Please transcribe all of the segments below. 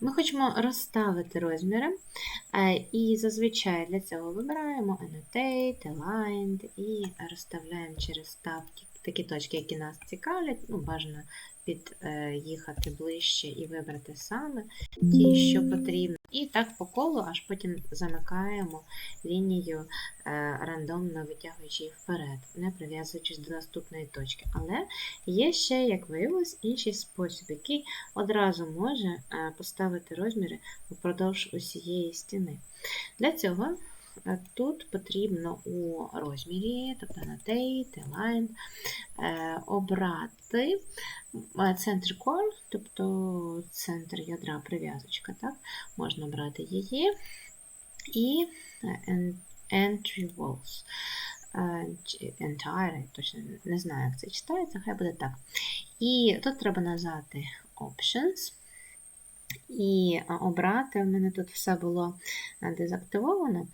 Ми хочемо розставити розміри, е, і зазвичай для цього вибираємо Annotate, Aligned і розставляємо через ставки такі точки, які нас цікавлять. Ну, бажано під'їхати ближче і вибрати саме ті, що потрібно. І так по колу, аж потім замикаємо лінію е, рандомно витягуючи її вперед, не прив'язуючись до наступної точки. Але є ще, як виявилось, інший спосіб, який одразу може е, поставити розміри впродовж усієї стіни. Для цього тут потрібно у розмірі, тобто Annotate, Align, е, обрати е, центр core, тобто центр ядра прив'язочка, так? можна брати її, і е, entry walls. Е, Entire, точно не знаю, як це читається, хай буде так. І тут треба нажати Options. І обрати, в мене тут все було а, дезактивовано.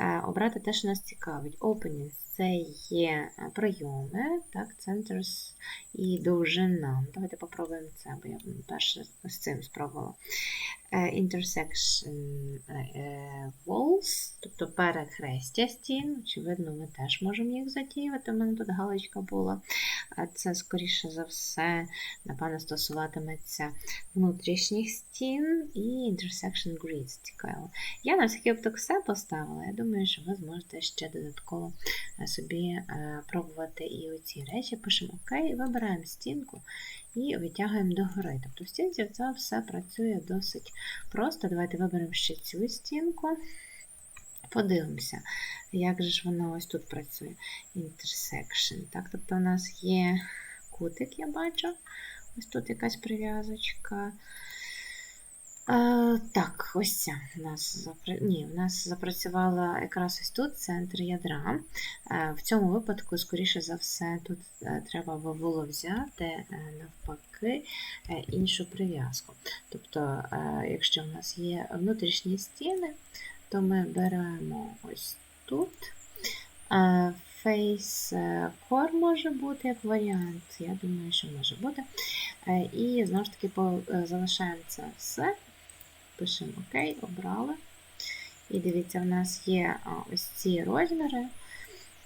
е, Обрати те, що нас цікавить. Openings це є прийоми, так, centers і довжина. Давайте попробуємо це, бо я перше з цим спробувала. Е, Intersection е, е, walls, тобто перехрестя стін. Очевидно, ми теж можемо їх затіювати. У мене тут галочка була. А Це, скоріше за все, напевно, стосуватиметься внутрішніх стін і intersection grids. Цікаво. Я на випадок все поставила. Я думаю, що ви зможете ще додатково е, собі е, пробувати і оці речі. Пишемо ОК, вибираємо стінку і витягуємо догори. Тобто в стінці це все працює досить просто. Давайте виберемо ще цю стінку. Подивимося, як же ж воно ось тут працює. Intersection. Так, тобто у нас є кутик, я бачу. Ось тут якась прив'язочка. Так, ось ця у нас. Ні, у нас запрацювала якраз ось тут центр ядра. В цьому випадку, скоріше за все, тут е, треба було взяти е, навпаки е, іншу прив'язку. Тобто, якщо в нас є внутрішні стіни, то ми беремо ось тут. Face е, Core може бути як варіант, я думаю, що може бути. Е, І знову ж таки е, залишаємо це все. Пишемо ОК, обрали. І дивіться, в нас є ось ці розміри,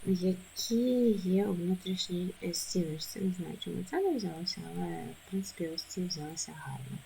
які є у внутрішній стіночці. Не знаю, чому це не взялося, але в принципі ось ці взялися гарно.